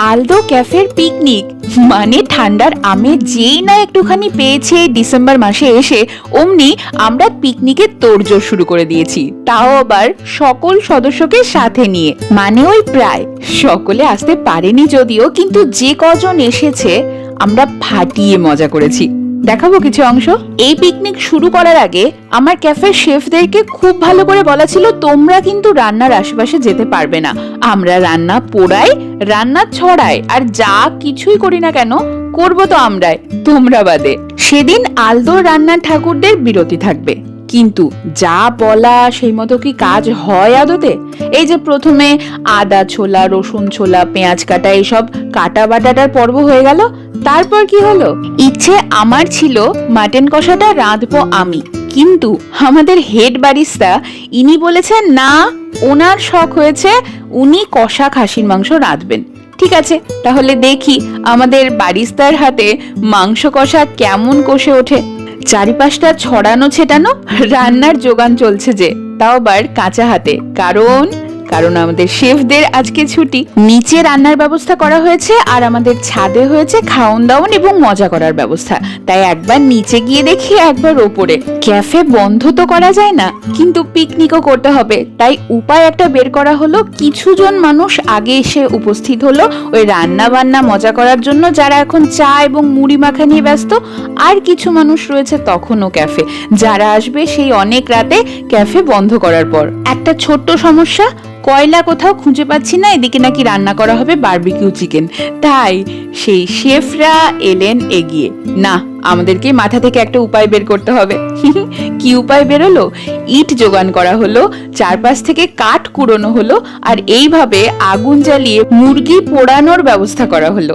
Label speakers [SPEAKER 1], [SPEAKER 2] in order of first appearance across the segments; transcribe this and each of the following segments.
[SPEAKER 1] Aldo ক্যাফের picnic. মানে ঠান্ডার আমে যেই না একটুখানি পেয়েছে ডিসেম্বর মাসে এসে, অমনি আমরা পিকনিকের তোড়জোড় শুরু করে দিয়েছি। তাও আবার সকল সদস্যকে সাথে নিয়ে। মানে ওই প্রায়। সকলে আসতে পারেনি যদিও, কিন্তু যে কজন এসেছে, আমরা ফাটিয়ে মজা করেছি। দেখাবো কিছু অংশ। এই পিকনিক শুরু করার আগে আমার ক্যাফের শেফদেরকে খুব ভালো করে বলা ছিল, তোমরা কিন্তু রান্নার আশেপাশে যেতে পারবে না। আমরা রান্না পোড়াই, রান্না ছড়াই, আর যা কিছুই করি না কেন, করব তো আমরাই, তোমরা বাদে। সেদিন আলদোর রান্নার ঠাকুরদের বিরতি থাকবে। কিন্তু যা বলা, সেই মতো কি কাজ হয় আদতে? এই যে প্রথমে আদা ছোলা, রসুন ছোলা, পেঁয়াজ কাটা, এইসব কাটা বাটাটার পর্ব হয়ে গেল। তারপর কি হলো? ইচ্ছে আমার ছিল মাটন কষাটা রাঁধবো আমি। কিন্তু আমাদের হেড বারিস্তা ইনি বলেছেন, না, ওনার শখ হয়েছে উনি কষা খাসির মাংস রাঁধবেন। ঠিক আছে, তাহলে দেখি আমাদের বারিস্তার হাতে মাংস কষা কেমন কষে ওঠে। চারিপাশটা ছড়ানো ছেটানো, রান্নার যোগান চলছে যে, তাও আবার কাঁচা হাতে। কারণ কারণ আমাদের শেফদের আজকে ছুটি। নিচে রান্নার ব্যবস্থা করা হয়েছে আর আমাদের ছাদে হয়েছে খাওন দাওন এবং মজা করার ব্যবস্থা। তাই একবার নিচে গিয়ে দেখি একবার ওপরে। ক্যাফে বন্ধ তো করা যায় না, কিন্তু পিকনিকও করতে হবে। তাই উপায় একটা বের করা হলো, কিছুজন মানুষ আগে এসে উপস্থিত হলো। ওই রান্না বান্না মজা করার জন্য যারা এখন চা এবং মুড়ি মাখা নিয়ে ব্যস্ত, আর কিছু মানুষ রয়েছে তখনও ক্যাফে। যারা আসবে সেই অনেক রাতে ক্যাফে বন্ধ করার পর। একটা ছোট্ট সমস্যা কয়লা কোথাও খুঁজে পাচ্ছি না, এদিকে নাকি রান্না করা হবে বার্বিকিউ চিকেন তাই সেই শেফরা এলেন এগিয়ে। না, আমাদেরকে মাথা থেকে একটা উপায় বের করতে হবে। কি উপায় বেরোলো? ইট জোগান করা হলো, চারপাশ থেকে কাঠ কুড়োনো হলো, আর এইভাবে আগুন জ্বালিয়ে মুরগি পোড়ানোর ব্যবস্থা করা হলো।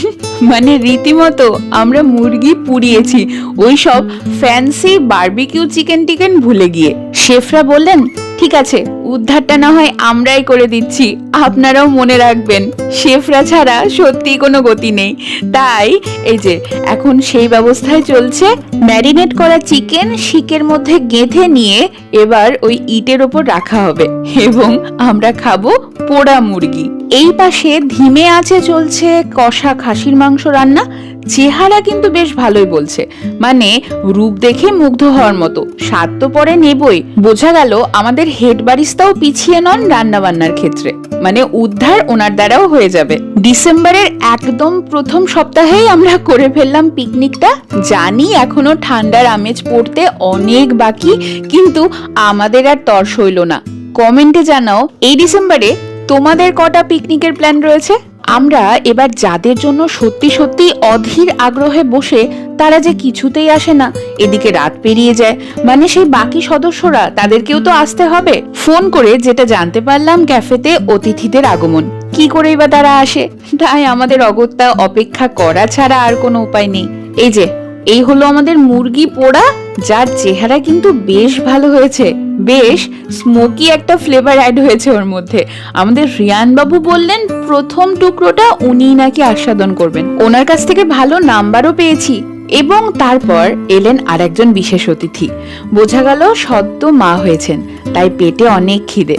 [SPEAKER 1] মানে রীতিমতো আমরা মুরগি পুড়িয়েছি, ওই সব ফ্যান্সি বারবিকিউ চিকেন টিকেন ভুলে গিয়ে। শেফরা বললেন, ঠিক আছে উদ্ধারটা না হয় আমরাই করে দিচ্ছি। আপনারাও মনে রাখবেন, শেফরা ছাড়া সত্যি কোনো গতি নেই। তাই, এই যে, এখন সেই ব্যবস্থায় চলছে। ম্যারিনেট করা চিকেন শিকের মধ্যে গেঁথে নিয়ে এবার ওই ইটের ওপর রাখা হবে এবং আমরা খাব পোড়া মুরগি। এই পাশে ধিমে আছে চলছে কষা খাসির মাংস রান্না। চেহারা কিন্তু বেশ ভালোই বলছে। মানে রূপ দেখে মুগ্ধ হওয়ার মতো। স্বাদ তো পরে নেবই। বোঝা গেল আমাদের হেড বারিস্তাও পিছিয়ে নন রান্না বান্নার ক্ষেত্রে। মানে উদ্ধার ওনার দ্বারাও হয়ে যাবে। ডিসেম্বরের একদম প্রথম সপ্তাহেই আমরা করে ফেললাম পিকনিকটা। জানি এখনও ঠান্ডার আমেজ পড়তে অনেক বাকি, কিন্তু আমাদের আর তর্স হইল না। কমেন্টে জানাও, এই ডিসেম্বরে তোমাদের কটা পিকনিকের প্ল্যান রয়েছে? আমরা এবার যাদের জন্য সত্যি সত্যি অধীর আগ্রহে বসে তারা যে কিছুতেই আসে না, এদিকে রাত পেরিয়ে যায়। মানে সেই বাকি সদস্যরা, তাদেরকেও তো আসতে হবে। ফোন করে যেটা জানতে পারলাম ক্যাফেতে অতিথিদের আগমন। কি করেই বা তারা আসে? তাই আমাদের অগত্যা অপেক্ষা করা ছাড়া আর কোনো উপায় নেই। এই যে এই হলো আমাদের মুরগি পোড়া, যার চেহারা কিন্তু বেশ ভালো হয়েছে। বেশ স্মোকি একটা ফ্লেভার অ্যাড হয়েছে ওর মধ্যে। আমাদের রিয়ান বাবু বললেন, প্রথম টুকরোটা উনি নাকি আস্বাদন করবেন। ওনার কাছ থেকে ভালো নাম্বারও পেয়েছি। এবং তারপর এলেন আরেকজন বিশেষ অতিথি। বোঝা গেল সদ্য মা হয়েছেন, তাই পেটে অনেক খিদে।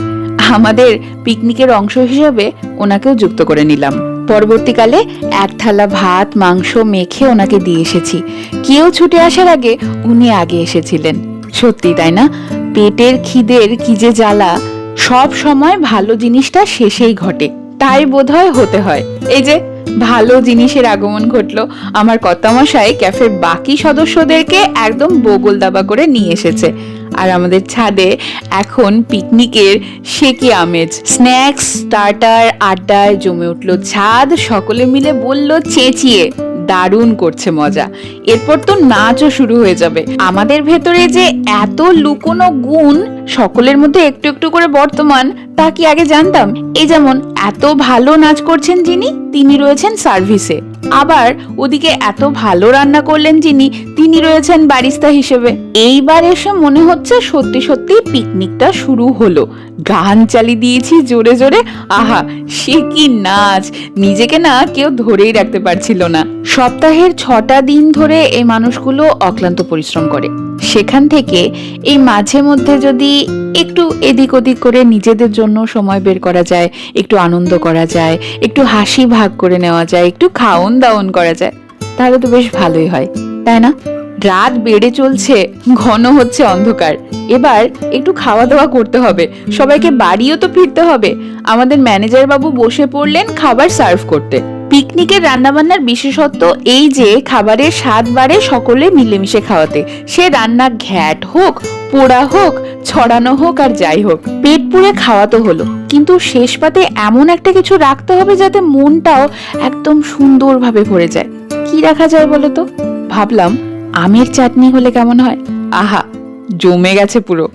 [SPEAKER 1] আমাদের পিকনিকের অংশ হিসেবে ওনাকেও যুক্ত করে নিলাম। পরবর্তীকালে এক থালা ভাত, মাংস, মেখে ওনাকে দিয়ে এসেছি। কেউ ছুটে আসার আগে উনি আগে এসেছিলেন। সত্যি, তাই না? পেটের খিদের কি যে জ্বালা, সব সময় ভালো জিনিসটা শেষেই ঘটে। তাই বোধহয় হতে হয়। এই যে, ভালো জিনিসের আগমন ঘটলো। আমার কর্তামশাই ক্যাফের বাকি সদস্যদেরকে একদম বগল দাবা করে নিয়ে এসেছে। আর আমাদের ছাদে এখন পিকনিকের সে কি আমেজ। স্ন্যাক্স স্টার্টার আড্ডায় জমে উঠল ছাদ, সকলে মিলে বলল, চেঁচিয়ে, দারুণ করছে মজা। এরপর তো নাচও শুরু হয়ে যাবে। আমাদের ভেতরে যে এত লুকোনো গুণ, সকলের মধ্যে একটু একটু করে বর্তমান তা কি আগে জানতাম? এই যেমন এত ভালো নাচ করছেন যিনি, তিনি রয়েছেন সার্ভিসে। আবার ওদিকে এত ভালো রান্না করলেন যিনি, তিনি রয়েছেন বারিস্তা হিসেবে। এইবার এসে মনে হচ্ছে সত্যি সত্যি পিকনিকটা শুরু হলো। গান চালিয়ে দিয়েছি জোরে জোরে। আহা, সে কি নাচ! নিজেকে না কেউ ধরেই রাখতে পারছিল না। সপ্তাহের ছটা দিন ধরে এই মানুষগুলো অক্লান্ত পরিশ্রম করে। সেখান থেকে এই মাঝে মধ্যে যদি একটু এদিক ওদিক করে নিজেদের জন্য সময় বের করা যায়, একটু আনন্দ করা যায়, একটু হাসি ভাগ করে নেওয়া যায়, একটু খাওন দাওন করা যায়, তাহলে তো বেশ ভালোই হয়। তাই না? রাত বেড়ে চলছে, ঘন হচ্ছে অন্ধকার। এবার একটু খাওয়া দাওয়া করতে হবে। সবাইকে বাড়িও তো ফিরতে হবে। আমাদের ম্যানেজার বাবু বসে পড়লেন খাবার সার্ভ করতে। পিকনিকের রান্নাবান্নার বিশেষত্ব এই যে, খাবারের স্বাদ বাড়ে সকলে মিলেমিশে খাওয়াতে। সে রান্না ঘ্যাট হোক, পোড়া হোক, ছড়ানো হোক আর যাই হোক, পেট পুড়ে খাওয়া তো হলো। কিন্তু শেষ পাতে এমন একটা কিছু রাখতে হবে যাতে মনটাও একদম সুন্দরভাবে ভরে যায়। কি রাখা যায় বলো তো? ভাবলাম, আমের চাটনি হলে কেমন হয়? আহা, জমে গেছে পুরো।